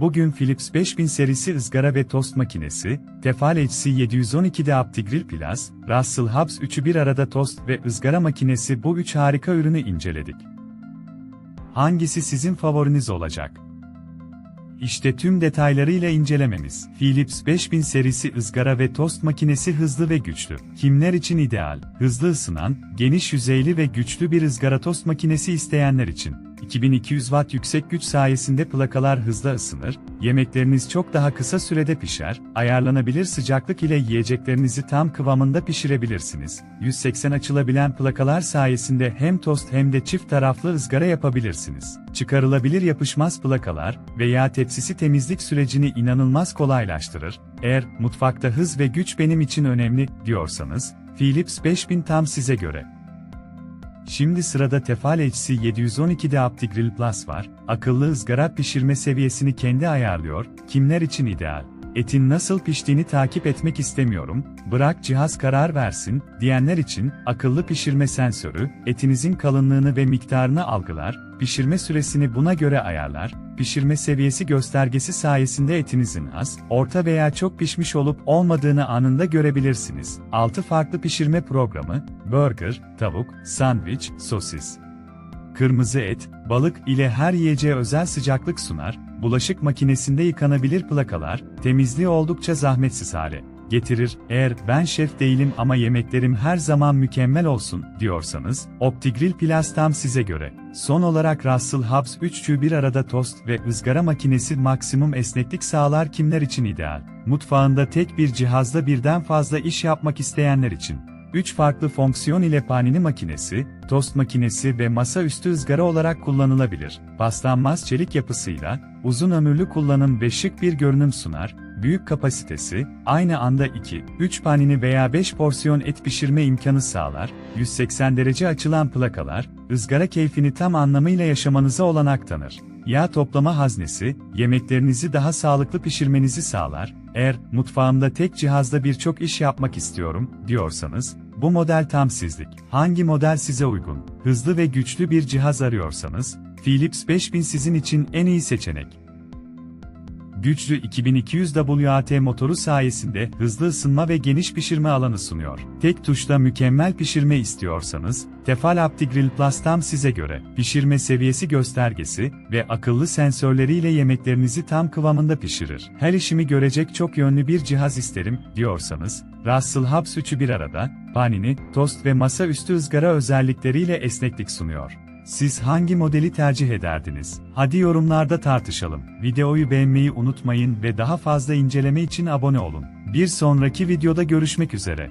Bugün Philips 5000 serisi ızgara ve tost makinesi, Tefal HC 712'de Aptigrill Plus, Russell Hobbs 3'ü bir arada tost ve ızgara makinesi bu üç harika ürünü inceledik. Hangisi sizin favoriniz olacak? İşte tüm detaylarıyla incelememiz. Philips 5000 serisi ızgara ve tost makinesi hızlı ve güçlü. Kimler için ideal? Hızlı ısınan, geniş yüzeyli ve güçlü bir ızgara tost makinesi isteyenler için. 2200 Watt yüksek güç sayesinde plakalar hızlı ısınır, yemekleriniz çok daha kısa sürede pişer, ayarlanabilir sıcaklık ile yiyeceklerinizi tam kıvamında pişirebilirsiniz. 180 açılabilen plakalar sayesinde hem tost hem de çift taraflı ızgara yapabilirsiniz. Çıkarılabilir yapışmaz plakalar veya tepsisi temizlik sürecini inanılmaz kolaylaştırır. Eğer mutfakta hız ve güç benim için önemli diyorsanız, Philips 5000 tam size göre. Şimdi sırada Tefal HC 712'de Aptigrill Plus var. Akıllı ızgara pişirme seviyesini kendi ayarlıyor. Kimler için ideal? Etin nasıl piştiğini takip etmek istemiyorum. Bırak cihaz karar versin diyenler için akıllı pişirme sensörü etinizin kalınlığını ve miktarını algılar, pişirme süresini buna göre ayarlar. Pişirme seviyesi göstergesi sayesinde etinizin az, orta veya çok pişmiş olup olmadığını anında görebilirsiniz. 6 farklı pişirme programı, burger, tavuk, sandviç, sosis, kırmızı et, balık ile her yiyeceğe özel sıcaklık sunar, bulaşık makinesinde yıkanabilir plakalar, temizliği oldukça zahmetsiz hale getirir. Eğer ben şef değilim ama yemeklerim her zaman mükemmel olsun diyorsanız, Optigrill Plus tam size göre. Son olarak Russell Hobbs 3'cü bir arada tost ve ızgara makinesi maksimum esneklik sağlar kimler için ideal. Mutfağında tek bir cihazda birden fazla iş yapmak isteyenler için. 3 farklı fonksiyon ile panini makinesi, tost makinesi ve masaüstü ızgara olarak kullanılabilir. Paslanmaz çelik yapısıyla, uzun ömürlü kullanım ve şık bir görünüm sunar, büyük kapasitesi, aynı anda 2, 3 panini veya 5 porsiyon et pişirme imkanı sağlar, 180 derece açılan plakalar, ızgara keyfini tam anlamıyla yaşamanıza olanak tanır. Yağ toplama haznesi, yemeklerinizi daha sağlıklı pişirmenizi sağlar. Eğer mutfağımda tek cihazda birçok iş yapmak istiyorum diyorsanız, bu model tam sizlik. Hangi model size uygun? Hızlı ve güçlü bir cihaz arıyorsanız, Philips 5000 sizin için en iyi seçenek. Güçlü 2200 WAT motoru sayesinde hızlı ısınma ve geniş pişirme alanı sunuyor. Tek tuşla mükemmel pişirme istiyorsanız, Tefal Aptigrill Plus tam size göre. Pişirme seviyesi göstergesi ve akıllı sensörleriyle yemeklerinizi tam kıvamında pişirir. Her işimi görecek çok yönlü bir cihaz isterim diyorsanız, Russell Hobbs 3'ü bir arada, panini, tost ve masaüstü ızgara özellikleriyle esneklik sunuyor. Siz hangi modeli tercih ederdiniz? Hadi yorumlarda tartışalım. Videoyu beğenmeyi unutmayın ve daha fazla inceleme için abone olun. Bir sonraki videoda görüşmek üzere.